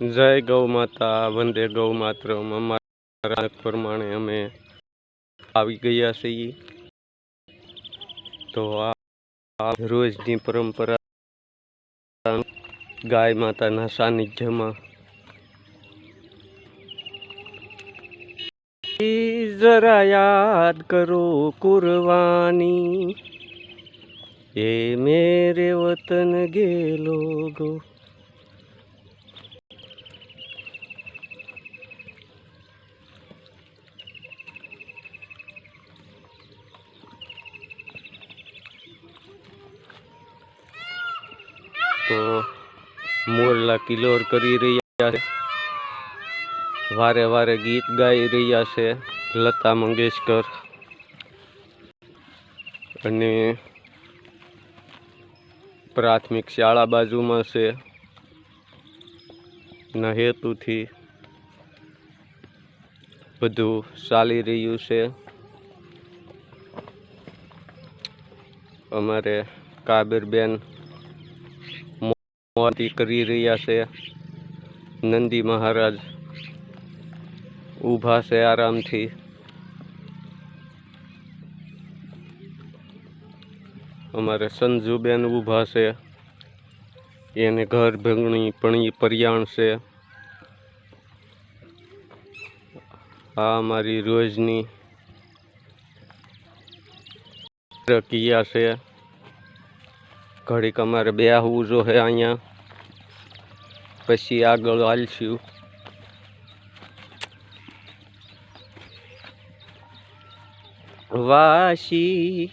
જય ગૌ માતા, વંદે ગૌ માત્ર અમારા પ્રમાણે અમે આવી ગયા છીએ. તો આ રોજની પરંપરા ગાય માતાના સાનિધ્યમાં. જરા યાદ કરો કુરવાની. એ મેરે વતન ગે તો મોરલા કિલોર કરી રહ્યા છે. વારે વારે ગીત ગાઈ રહ્યા છે લતા મંગેશકર. અને પ્રાથમિક શાળા બાજુમાં છે. હેતુથી બધું ચાલી રહ્યું છે. અમારે કાબેરબેન મોતી કરી રહ્યા છે. નંદી મહારાજ ઊભા છે આરામથી. અમારે સંજુબેન ઊભા છે. એને ઘર ભંગણી પણ પર્યાણ છે. આ અમારી રોજની પ્રક્રિયા છે. ઘડીક અમારે બે આવવું જોઈએ અહીંયા. પછી આગળ હાલશું. વાશી